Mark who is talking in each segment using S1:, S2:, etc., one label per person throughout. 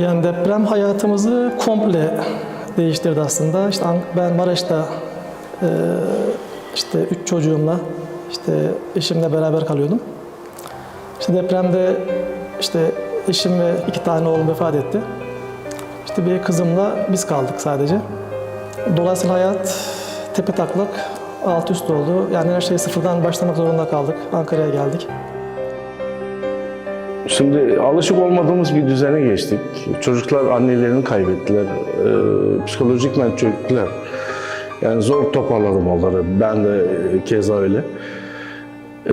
S1: Yani deprem hayatımızı komple değiştirdi aslında. İşte ben Maraş'ta e, işte üç çocuğumla işte eşimle beraber kalıyordum. İşte depremde işte eşim ve iki tane oğlum vefat etti. İşte bir kızımla biz kaldık sadece. Dolayısıyla hayat tepe taklak alt üst oldu. Yani her şeyi sıfırdan başlamak zorunda kaldık. Ankara'ya geldik.
S2: Şimdi alışık olmadığımız bir düzene geçtik. Çocuklar annelerini kaybettiler. Ee, psikolojikmen çöktüler. Yani zor toparladım onları. Ben de e, keza öyle. Ee,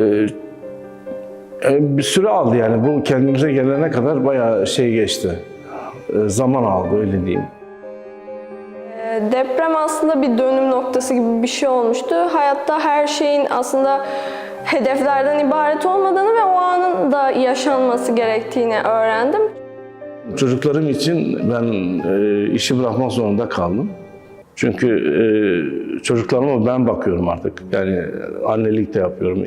S2: e, bir süre aldı yani. Bu kendimize gelene kadar bayağı şey geçti. Ee, zaman aldı öyle diyeyim.
S3: Deprem aslında bir dönüm noktası gibi bir şey olmuştu. Hayatta her şeyin aslında hedeflerden ibaret olmadığını ve o anın da yaşanması gerektiğini öğrendim.
S2: Çocuklarım için ben e, işi bırakmak zorunda kaldım. Çünkü e, çocuklarıma ben bakıyorum artık. Yani annelik de yapıyorum.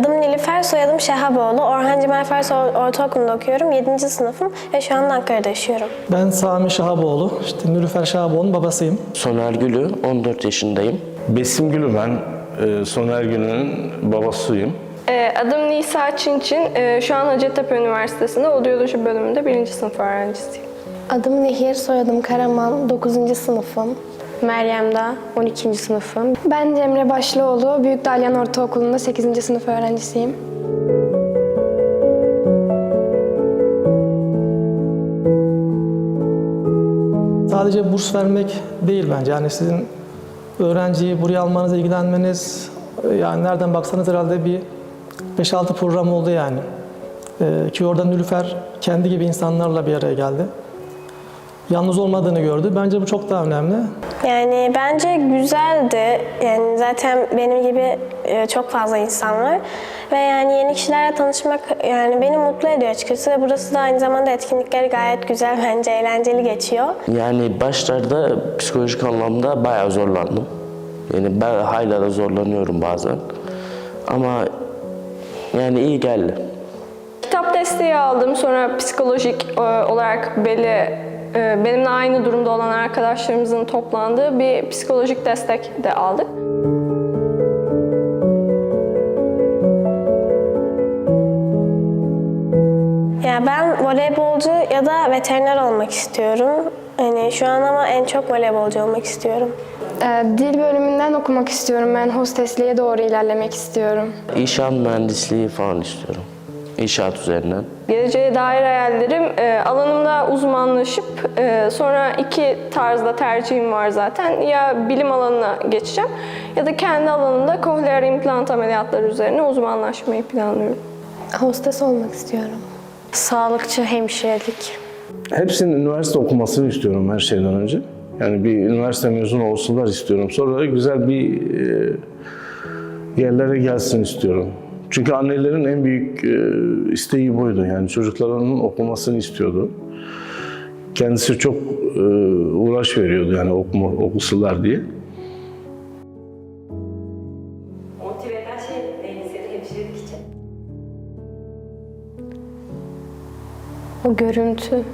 S4: Adım Nilüfer, soyadım Şehaboğlu. Orhan Cemal Fars Or- Ortaokulu'nda okuyorum. 7. sınıfım ve şu anda Ankara'da yaşıyorum.
S1: Ben Sami Şahaboğlu, işte Nülüfer Şahaboğlu'nun babasıyım.
S5: Soner Gülü, 14 yaşındayım.
S2: Besim Gül'ü ben e, Soner Gül'ün babasıyım.
S3: Ee, Adım Nisa Çinçin. Ee, Şu an Hacettepe Üniversitesi'nde Odyoloji bölümünde birinci sınıf öğrencisiyim.
S4: Adım Nehir, soyadım Karaman. 9. sınıfım. Meryem Dağ, 12. sınıfım.
S6: Ben Cemre Başlıoğlu, Büyük Dalyan Ortaokulu'nda 8. sınıf öğrencisiyim.
S1: Sadece burs vermek değil bence. Yani sizin öğrenciyi buraya almanız, ilgilenmeniz yani nereden baksanız herhalde bir 5-6 program oldu yani. Ee, ki orada Nülüfer kendi gibi insanlarla bir araya geldi. Yalnız olmadığını gördü. Bence bu çok daha önemli.
S4: Yani bence güzeldi. Yani zaten benim gibi e, çok fazla insan var. Ve yani yeni kişilerle tanışmak yani beni mutlu ediyor açıkçası. Ve burası da aynı zamanda etkinlikleri gayet güzel bence eğlenceli geçiyor.
S5: Yani başlarda psikolojik anlamda bayağı zorlandım. Yani ben hala da zorlanıyorum bazen. Ama yani iyi geldi.
S3: Kitap desteği aldım. Sonra psikolojik e, olarak belli benimle aynı durumda olan arkadaşlarımızın toplandığı bir psikolojik destek de aldık.
S4: Ya ben voleybolcu ya da veteriner olmak istiyorum. Hani şu an ama en çok voleybolcu olmak istiyorum.
S6: Ee, dil bölümünden okumak istiyorum. Ben hostesliğe doğru ilerlemek istiyorum.
S5: İnşaat mühendisliği falan istiyorum. İnşaat üzerinden.
S3: Geleceğe dair hayallerim e, alanımda uzmanlaşıp e, sonra iki tarzda tercihim var zaten. Ya bilim alanına geçeceğim ya da kendi alanımda kohleer implant ameliyatları üzerine uzmanlaşmayı planlıyorum.
S6: Hostes olmak istiyorum.
S4: Sağlıkçı, hemşirelik.
S2: Hepsinin üniversite okumasını istiyorum her şeyden önce. Yani bir üniversite mezunu olsunlar istiyorum. Sonra güzel bir e, yerlere gelsin istiyorum. Çünkü annelerin en büyük e, isteği buydu. Yani çocuklarının okumasını istiyordu. Kendisi çok e, uğraş veriyordu yani okuma, okusular diye.
S7: Motive şey neydi seni?
S6: O görüntü.